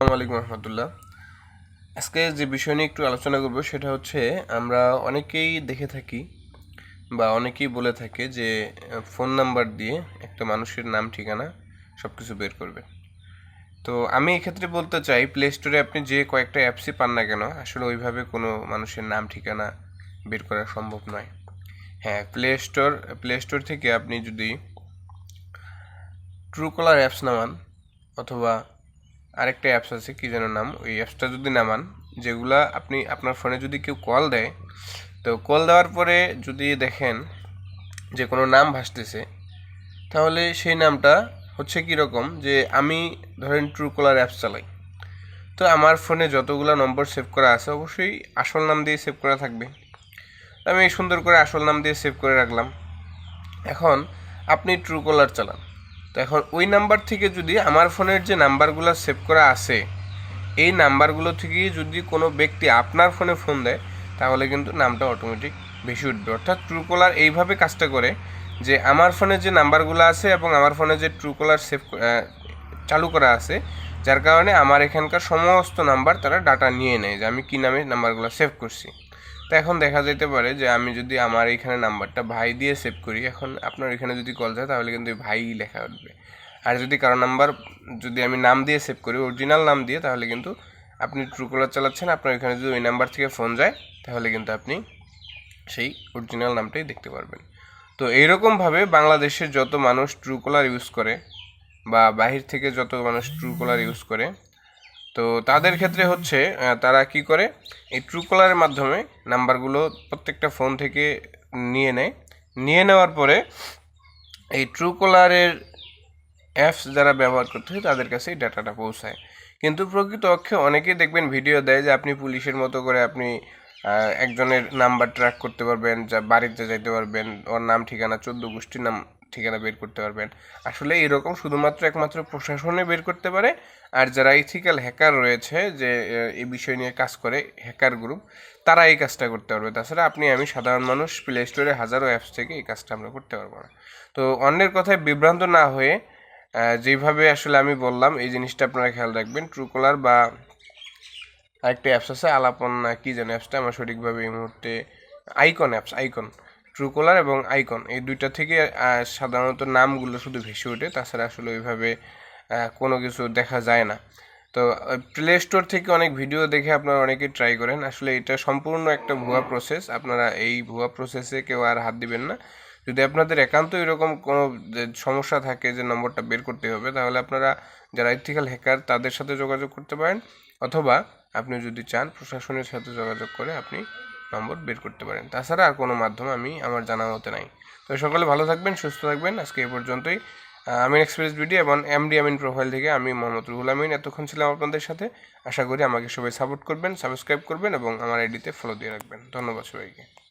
আলাইকুম রহমতুল্লাহ। আজকে যে বিষয় নিয়ে একটু আলোচনা করব সেটা হচ্ছে আমরা অনেকেই দেখে থাকি বা অনেকেই বলে থাকে যে ফোন নাম্বার দিয়ে একটা মানুষের নাম, ঠিকানা সব কিছু বের করবে। তো আমি এক্ষেত্রে বলতে চাই প্লে স্টোরে আপনি যে কয়েকটা অ্যাপসই পান না কেন, আসলে ওইভাবে কোনো মানুষের নাম, ঠিকানা বের করা সম্ভব নয়। হ্যাঁ প্লে স্টোর প্লে স্টোর থেকে আপনি যদি ট্রুকলার অ্যাপস নামান অথবা আরেকটা অ্যাপস আছে, কী যেন নাম? ওই অ্যাপসটা যদি নামান, যেগুলা আপনি আপনার ফোনে যদি কেউ কল দেয়, তো কল দেওয়ার পরে যদি দেখেন যে কোনো নাম ভাসতেছে, তাহলে সেই নামটা হচ্ছে কীরকম যে আমি ধরেন ট্রুকলার অ্যাপস চালাই, তো আমার ফোনে যতগুলো নম্বর সেভ করা আছে, অবশ্যই আসল নাম দিয়ে সেভ করা থাকবে। আমি সুন্দর করে আসল নাম দিয়ে সেভ করে রাখলাম। এখন আপনি ট্রুকলার চালান। তো এখন ওই নাম্বার থেকে যদি আমার ফোনের যে নাম্বারগুলো সেভ করা আছে, এই নাম্বারগুলো থেকে যদি কোনো ব্যক্তি আপনার ফোনে ফোন দেয়, তাহলে কিন্তু নামটা অটোমেটিক বেশি উঠবে। অর্থাৎ ট্রুকলার এইভাবে কাজটা করে যে আমার ফোনে যে নাম্বারগুলো আছে এবং আমার ফোনে যে ট্রুকলার সেভ চালু করা আছে, যার কারণে আমার এখানকার সমস্ত নাম্বার তারা ডাটা নিয়ে নেয় যে আমি কী নামে নাম্বারগুলো সেভ করছি। তো এখন দেখা যেতে পারে যে আমি যদি আমার এখানে নাম্বারটা ভাই দিয়ে সেভ করি, এখন আপনার এখানে যদি কল যায় তাহলে কিন্তু ভাই লেখা উঠবে। আর যদি কারও নাম্বার যদি আমি নাম দিয়ে সেভ করি, অরিজিনাল নাম দিয়ে, তাহলে কিন্তু আপনি ট্রুকলার চালাচ্ছেন, আপনার এখানে যদি ওই নাম্বার থেকে ফোন যায়, তাহলে কিন্তু আপনি সেই অরিজিনাল নামটাই দেখতে পারবেন। তো এইরকমভাবে বাংলাদেশের যত মানুষ ট্রুকলার ইউজ করে বা বাহির থেকে যত মানুষ ট্রুকলার ইউজ করে তো তাদের ক্ষেত্রে হচ্ছে তারা কি করে? এই ট্রুকলারের মাধ্যমে নাম্বারগুলো প্রত্যেকটা ফোন থেকে নিয়ে নেয়। নিয়ে নেওয়ার পরে এই ট্রুকলারের অ্যাপস যারা ব্যবহার করতে হয়, তাদের কাছে এই ডাটাটা পৌঁছায়। কিন্তু প্রকৃত অক্ষে অনেকেই দেখবেন ভিডিও দেয় যে আপনি পুলিশের মতো করে আপনি একজনের নাম্বার ট্র্যাক করতে পারবেন, যা বাড়িতে যাইতে পারবেন, ওর নাম, ঠিকানা, চোদ্দ গোষ্ঠীর নাম ঠিকানা বের করতে পারবেন। আসলে এরকম শুধুমাত্র একমাত্র প্রশাসনে বের করতে পারে। আর যারা ইথিক্যাল হ্যাকার রয়েছে, যে এই বিষয় নিয়ে কাজ করে হ্যাকার গ্রুপ তারা এই কাজটা করতে পারবে। তাছাড়া আপনি, আমি সাধারণ মানুষ প্লে স্টোরে হাজারো অ্যাপস থেকে এই কাজটা আমরা করতে পারব না। তো অন্যের কথায় বিভ্রান্ত না হয়ে যেভাবে আসলে আমি বললাম, এই জিনিসটা আপনারা খেয়াল রাখবেন। ট্রুকলার বা আরেকটা অ্যাপস আছে আলাপন না কী যেন অ্যাপসটা আমার সঠিকভাবে এই মুহূর্তে আইকন অ্যাপস আইকন ট্রুকলার এবং আইকন। এই দুইটা থেকে সাধারণত নামগুলো শুধু ভেসে ওঠে, তাছাড়া আসলে ওইভাবে কোনো কিছু দেখা যায় না। তো প্লে স্টোর থেকে অনেক ভিডিও দেখে আপনারা অনেকে ট্রাই করেন। আসলে এটা সম্পূর্ণ একটা ভুয়া প্রসেস আপনারা এই ভুয়া প্রসেসে কেউ আর হাত দিবেন না। যদি আপনাদের একান্ত এরকম কোনো সমস্যা থাকে যে, নম্বরটা বের করতে হবে, তাহলে আপনারা যারা ইথিক্যাল হ্যাকার তাদের সাথে যোগাযোগ করতে পারেন। অথবা আপনি যদি চান, প্রশাসনের সাথে যোগাযোগ করে আপনি নম্বর বের করতে পারেন। তাছাড়া আর কোনো মাধ্যম আমি আমার জানা মতে নাই। তো সকলে ভালো থাকবেন, সুস্থ থাকবেন। আজকে এ পর্যন্তই। আমিন এক্সপ্রেস ভিডিও এবং এমডি আমিন প্রোফাইল থেকে আমি মোহাম্মদ রুহুল আমিন এতক্ষণ ছিলাম আপনাদের সাথে। আশা করি আমাকে সবাই সাপোর্ট করবেন, সাবস্ক্রাইব করবেন এবং আমার আইডিতে ফলো দিয়ে রাখবেন। ধন্যবাদ সবাইকে।